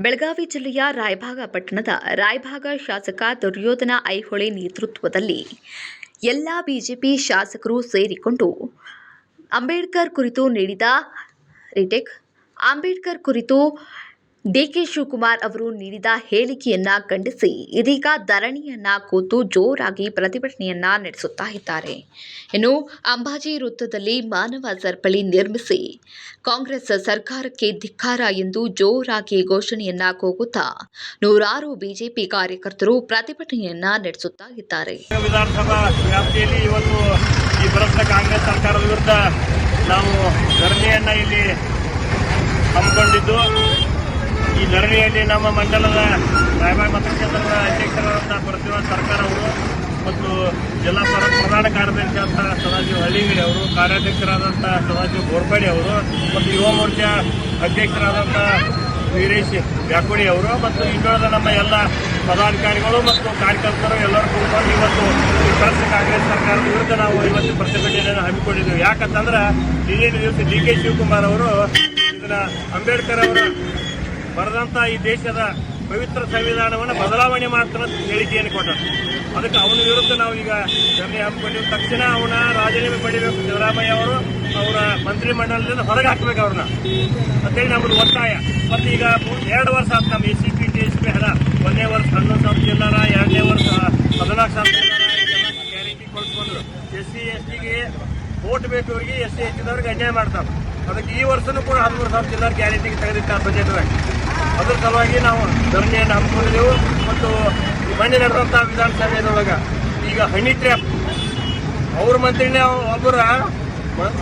ಬೆಳಗಾವಿ ಜಿಲ್ಲೆಯ ರಾಯಭಾಗ ಪಟ್ಟಣದ ರಾಯಭಾಗ ಶಾಸಕ ದುರ್ಯೋಧನ ಐಹೊಳೆ ನೇತೃತ್ವದಲ್ಲಿ ಎಲ್ಲ ಬಿಜೆಪಿ ಶಾಸಕರು ಸೇರಿಕೊಂಡು ಅಂಬೇಡ್ಕರ್ ಕುರಿತು ನೀಡಿದ ರಿಟೇಕ್, ಅಂಬೇಡ್ಕರ್ ಕುರಿತು ಡಿಕೆ ಶಿವಕುಮಾರ್ ಅವರು ನೀಡಿದ ಹೇಳಿಕೆಯನ್ನ ಖಂಡಿಸಿ ಇದೀಗ ಧರಣಿಯನ್ನ ಕೂತು ಜೋರಾಗಿ ಪ್ರತಿಭಟನೆಯನ್ನ ನಡೆಸುತ್ತಾ ಇದ್ದಾರೆ. ಇನ್ನು ಅಂಬಾಜಿ ವೃತ್ತದಲ್ಲಿ ಮಾನವ ಸರಪಳಿ ನಿರ್ಮಿಸಿ ಕಾಂಗ್ರೆಸ್ ಸರ್ಕಾರಕ್ಕೆ ಧಿಕ್ಕಾರ ಎಂದು ಜೋರಾಗಿ ಘೋಷಣೆಯನ್ನ ಕೂಗುತ್ತಾ ನೂರಾರು ಬಿಜೆಪಿ ಕಾರ್ಯಕರ್ತರು ಪ್ರತಿಭಟನೆಯನ್ನ ನಡೆಸುತ್ತಾ ಇದ್ದಾರೆ. ಕಾಂಗ್ರೆಸ್ ಸರ್ಕಾರದ ವಿರುದ್ಧ ನಾವು ಧರಣಿಯನ್ನ ಇಲ್ಲಿ ಹಮ್ಮಿಕೊಂಡಿದ್ದು. ಈ ಧರಣಿಯಲ್ಲಿ ನಮ್ಮ ಮಂಡಲದ ರಾಯಬಾಗ ಮತಕ್ಷೇತ್ರದ ಅಧ್ಯಕ್ಷರಾದಂತಹ ಪ್ರತಿಭಾ ಸರ್ಕಾರ ಅವರು ಮತ್ತು ಜಿಲ್ಲಾ ಪ್ರಧಾನ ಕಾರ್ಯದರ್ಶಿ ಅಂತ ಸದಾಶಿವ ಹಳ್ಳಿಗಿರಿ ಅವರು ಕಾರ್ಯಾಧ್ಯಕ್ಷರಾದಂತಹ ಸದಾಶಿವ ಬೋರ್ಪಾಡಿ ಅವರು ಮತ್ತು ಯುವ ಮೋರ್ಚಾ ಅಧ್ಯಕ್ಷರಾದಂತಹ ವೀರೇಶ್ ಬ್ಯಾಕೋಡಿ ಅವರು ಮತ್ತು ಇನ್ನುಳಿದ ನಮ್ಮ ಎಲ್ಲ ಪದಾಧಿಕಾರಿಗಳು ಮತ್ತು ಕಾರ್ಯಕರ್ತರು ಎಲ್ಲರೂ ಕೂತ್ಕೊಂಡು ಇವತ್ತು ಈ ಕಾಂಗ್ರೆಸ್ ಸರ್ಕಾರದ ವಿರುದ್ಧ ನಾವು ಇವತ್ತು ಪ್ರತಿಭಟನೆಯನ್ನು ಹಮ್ಮಿಕೊಂಡಿದ್ದೇವೆ. ಯಾಕಂತಂದ್ರೆ ಇಲ್ಲಿನ ದಿವಸ ಡಿ ಕೆ ಶಿವಕುಮಾರ್ ಅವರು ಇದನ್ನ ಅಂಬೇಡ್ಕರ್ ಅವರ ಬರೆದಂತ ಈ ದೇಶದ ಪವಿತ್ರ ಸಂವಿಧಾನವನ್ನು ಬದಲಾವಣೆ ಮಾಡ್ತಾನೆ ಅಂತ ಹೇಳಿಕೆಯನ್ನು ಕೊಟ್ಟರು. ಅದಕ್ಕೆ ಅವನ ವಿರುದ್ಧ ನಾವು ಈಗ ಧರಣಿ ಹಾಕಿಕೊಂಡಿವಿ ತಕ್ಷಣ ಅವನ ರಾಜೀನಾಮೆ ಪಡಿಬೇಕು. ಸಿದ್ದರಾಮಯ್ಯ ಅವರು ಅವರ ಮಂತ್ರಿಮಂಡಲದಿಂದ ಹೊರಗೆ ಹಾಕ್ಬೇಕು ಅವ್ರನ್ನ. ಅಂತೇಳಿ ನಮ್ಮದು ಒತ್ತಾಯ. ಮತ್ತು ಈಗ ಎರಡು ವರ್ಷ ಆಯ್ತು ನಮ್ಮ S C P, T S P ಹಣ ಒಂದನೇ ವರ್ಷ ಹನ್ನೊಂದು ಸಾವಿರ ಚಿಲ್ಲರ ಎರಡನೇ ವರ್ಷ ಹದಿನಾಲ್ಕು ಸಾವಿರ ಗ್ಯಾರಂಟಿ ಕೊಡ್ಸ್ಕೊಂಡ್ರು ಎಸ್ ಸಿ, ಎಸ್ ಟಿಗೆ ಓಟ್ ಬೇಕು ಎಸ್ ಸಿ, ಎಸ್ ಟಿದವ್ರಿಗೆ ಅನ್ಯಾಯ ಮಾಡ್ತಾರೆ. ಅದಕ್ಕೆ ಈ ವರ್ಷನೂ ಕೂಡ ಹದಿಮೂರು ಸಾವಿರ ಚಿಲ್ಲರ ಗ್ಯಾರಂಟಿಗೆ ತೆಗೆದಿಟ್ಟ ಬಜೆಟ್ ಅದ್ರ ಸಲುವಾಗಿ ನಾವು ಧರಣಿಯನ್ನು ಹಮ್ಮಿಕೊಂಡಿದ್ದೆವು ಮತ್ತು ಮೊನ್ನೆ ನಡೆದಂಥ ವಿಧಾನಸಭೆಯೊಳಗೆ ಈಗ ಹನಿ ಟ್ರ್ಯಾಪ್ ಅವ್ರ ಮಂತ್ರಿನೇ ಒಬ್ಬರ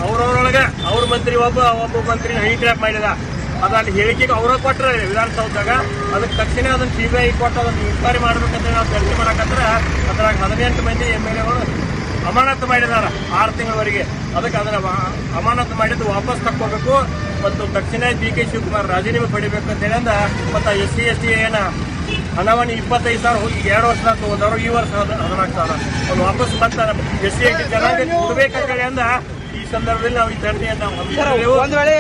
ಅವ್ರವ್ರೊಳಗೆ ಅವ್ರ ಮಂತ್ರಿ ಒಬ್ಬ ಒಬ್ಬ ಮಂತ್ರಿ ಹನಿ ಟ್ರ್ಯಾಪ್ ಮಾಡಿದ. ಅದಲ್ಲಿ ಹೇಳಿಕೆಗೆ ಅವರ ಕೊಟ್ಟರೆ ವಿಧಾನಸೌಧದಾಗ. ಅದಕ್ಕೆ ತಕ್ಷಣ ಅದನ್ನು ಸಿ ಬಿ ಐ ಕೊಟ್ಟು ಅದನ್ನು ಇನ್ಕ್ವೈರಿ ಮಾಡ್ಬೇಕಂತ ನಾವು ಚರ್ಚೆ ಮಾಡಕ್ಕಂದ್ರೆ ಅದ್ರಾಗ ಹದಿನೆಂಟು ಮಂದಿ ಎಂ ಎಲ್ ಎಗಳು ಅಮಾನತು ಮಾಡಿದಾರ ಆರು ತಿಂಗಳವರೆಗೆ. ಅದಕ್ಕೆ ಅದನ್ನ ಅಮಾನತು ಮಾಡಿದ್ದು ವಾಪಸ್ ತಕ್ಕೋಬೇಕು. ಮತ್ತು ತಕ್ಷಣ ಬಿ ಕೆ ಶಿವಕುಮಾರ್ ರಾಜೀನಾಮೆ ಪಡಿಬೇಕು ಅಂತ ಹೇಳಿದ ಮತ್ತು ಎಸ್ ಸಿ ಎಸ್ ಟಿ ಏನ ಹಣವನ್ನು ಇಪ್ಪತ್ತೈದು ಸಾವಿರ ಹೋಗಿ ಎರಡು ವರ್ಷ ತಗೊಂಡವರು ಈ ವರ್ಷ ಹದ- ಹದಿನಾಲ್ಕು ಸಾವಿರ ಅವ್ನು ವಾಪಸ್ ಬರ್ತಾರೆ ಎಸ್ ಸಿ ಎಸ್ ಟಿ ಜನಾಂಗ ಕೊಡ್ಬೇಕಂತ ಹೇಳಿ ಅಂದ ಈ ಸಂದರ್ಭದಲ್ಲಿ ನಾವು ಈ ಧರಣಿಯನ್ನು ನಾವು. ಒಂದ್ ವೇಳೆ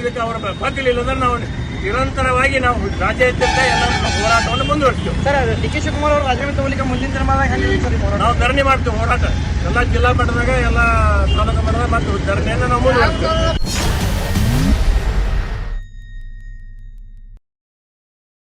ಇದಕ್ಕೆ ಅವರ ಬಗ್ಲಿಲ್ಲ ಅಂದ್ರೆ ನಾವು ನಿರಂತರವಾಗಿ ನಾವು ರಾಜ್ಯಾದ್ಯಂತ ಎಲ್ಲ ಹೋರಾಟವನ್ನು ಮುಂದುವರಿಸ್ತೇವೆ. ಸರ್ ಡಿ ಕೆ ಶಿವಕುಮಾರ್ ಅವರು ರಾಜೀನಾಮೆ ತಗೊಳ್ಳಿಕ್ಕೆ ಮುಂದಿನ ಹೋರಾಟ? ನಾವು ಧರಣಿ ಮಾಡ್ತೀವಿ ಹೋರಾಟ. ಎಲ್ಲ ಜಿಲ್ಲಾ ಮಟ್ಟದಾಗ ಎಲ್ಲ ತಾಲೂಕು ಮಟ್ಟದಾಗ ಮತ್ತು ಧರಣಿಯನ್ನು ನಾವು ಮುಂದುವರಿಸ್ತೇವೆ.